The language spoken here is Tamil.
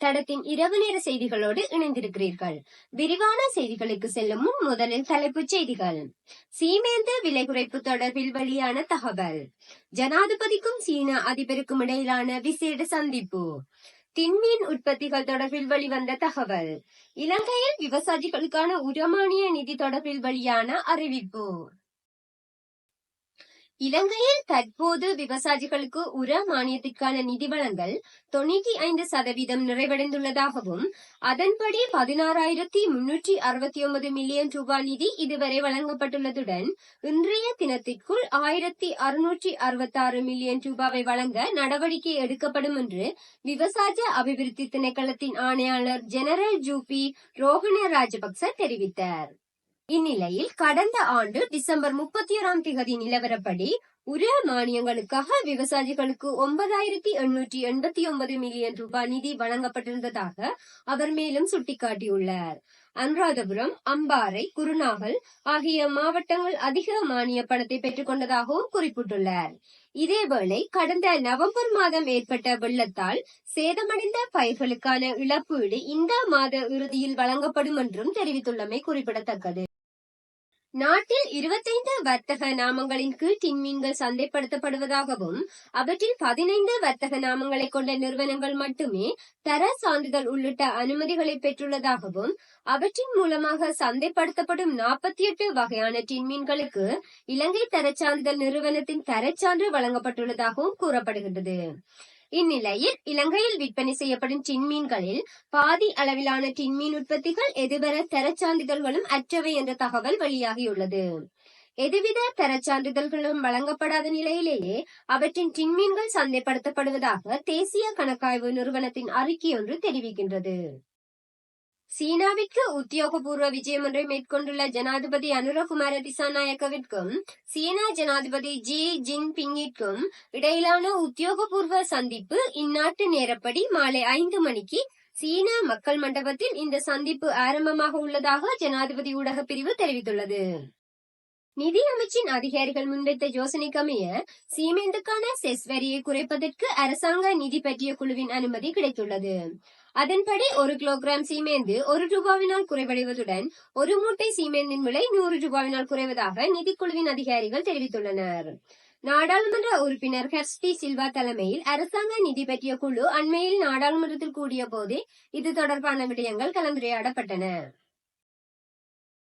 தடத்தின் இரவு நேர செய்திகளோடு இணைந்திருக்கிறீர்கள். விரிவான செய்திகளுக்கு செல்லும் முன் முதலில் தலைப்புச் செய்திகள். சீமேந்து விலை குறைப்பு தொடர்பில் வெளியான தகவல். ஜனாதிபதிக்கும் சீன அதிபருக்கும் இடையிலான விசேட சந்திப்பு. திண்மீன் உற்பத்திகள் தொடர்பில் வெளிவந்த தகவல். இலங்கையில் விவசாயிகளுக்கான உரமானிய நிதி தொடர்பில் வெளியான அறிவிப்பு. இலங்கையில் தற்போது விவசாயிகளுக்கு உர மானியத்திற்கான நிதி வழங்கல் தொண்ணூற்றி ஐந்து சதவீதம் நிறைவடைந்துள்ளதாகவும் அதன்படி பதினாறாயிரத்தி முன்னூற்றி அறுபத்தி ஒன்பது மில்லியன் ரூபாய் நிதி இதுவரை வழங்கப்பட்டுள்ளதுடன் இன்றைய தினத்திற்குள் ஆயிரத்தி அறுநூற்றி அறுபத்தாறு மில்லியன் ரூபாவை வழங்க நடவடிக்கை எடுக்கப்படும் என்று விவசாய அபிவிருத்தி திணைக்களத்தின் ஆணையாளர் ஜெனரல் ஜூபி ரோஹண ராஜபக்ச தெரிவித்தார். இந்நிலையில் கடந்த ஆண்டு டிசம்பர் முப்பத்தி ஓராம் திகதி நிலவரப்படி உரிய மானியங்களுக்காக விவசாயிகளுக்கு ஒன்பதாயிரத்தி எண்ணூற்றி எண்பத்தி ஒன்பது மில்லியன் ரூபாய் நிதி வழங்கப்பட்டிருந்ததாக அவர் மேலும் சுட்டிக்காட்டியுள்ளார். அனுராதபுரம் அம்பாறை குருநாகல் ஆகிய மாவட்டங்கள் அதிக மானிய பணத்தை பெற்றுக் கொண்டதாகவும் குறிப்பிட்டுள்ளார். இதேவேளை கடந்த நவம்பர் மாதம் ஏற்பட்ட வெள்ளத்தால் சேதமடைந்த பயிர்களுக்கான இழப்பீடு இந்த மாத இறுதியில் வழங்கப்படும் என்றும் தெரிவித்துள்ளமை குறிப்பிடத்தக்கது. நாட்டில் இருபத்தைந்து வர்த்தக நாமங்களின் கீழ் டின்மீன்கள் சந்தைப்படுத்தப்படுவதாகவும் அவற்றில் பதினைந்து வர்த்தக நாமங்களை கொண்ட நிறுவனங்கள் மட்டுமே தர சான்றிதழ் உள்ளிட்ட அனுமதிகளை பெற்றுள்ளதாகவும் அவற்றின் மூலமாக சந்தைப்படுத்தப்படும் நாற்பத்தி எட்டு வகையான டின்மீன்களுக்கு இலங்கை தரச்சான்றிதழ் நிறுவனத்தின் தரச்சான்று வழங்கப்பட்டுள்ளதாகவும் கூறப்படுகின்றது. இந்நிலையில் இலங்கையில் விற்பனை செய்யப்படும் டின்மீன்களில் பாதி அளவிலான டின்மீன் உற்பத்திகள் எதுவர தரச்சான்றிதழ்களும் அற்றவை என்ற தகவல் வெளியாகியுள்ளது. எதுவித தரச்சான்றிதழ்களும் வழங்கப்படாத நிலையிலேயே அவற்றின் டின்மீன்கள் சந்தைப்படுத்தப்படுவதாக தேசிய கணக்காய்வு நிறுவனத்தின் அறிக்கை ஒன்று தெரிவிக்கின்றது. சீனாவிற்கு உத்தியோகபூர்வ விஜயம் ஒன்றை மேற்கொண்டுள்ள ஜனாதிபதி அனுரகுமார திசாநாயக்கவிற்கும் சீனா ஜனாதிபதி ஜி ஜின்பிங்கிற்கும் இடையிலான உத்தியோகபூர்வ சந்திப்பு இந்நாட்டு நேரப்படி மாலை ஐந்து மணிக்கு சீனா மக்கள் மண்டபத்தில் இந்த சந்திப்பு ஆரம்பமாக உள்ளதாக ஜனாதிபதி ஊடக பிரிவு தெரிவித்துள்ளது. நிதி அமைச்சின் அதிகாரிகள் முன்வைத்த யோசனைக்கமைய சீமேந்துக்கான செஸ் வரியை குறைப்பதற்கு அரசாங்க நிதி பற்றிய குழுவின் அனுமதி கிடைத்துள்ளது. அதன்படி ஒரு கிலோகிராம் சீமேந்து ஒரு ரூபாவினால் குறைவடைவதுடன் ஒரு மூட்டை சீமேந்தின் விலை நூறு ரூபாவினால் குறைவதாக நிதிக்குழுவின் அதிகாரிகள் தெரிவித்துள்ளனர். நாடாளுமன்ற உறுப்பினர் ஹர்ஸ்டி சில்வா தலைமையில் அரசாங்க நிதி பற்றிய குழு அண்மையில் நாடாளுமன்றத்தில் கூடிய போது இது தொடர்பான விடயங்கள் கலந்துரையாடப்பட்டன.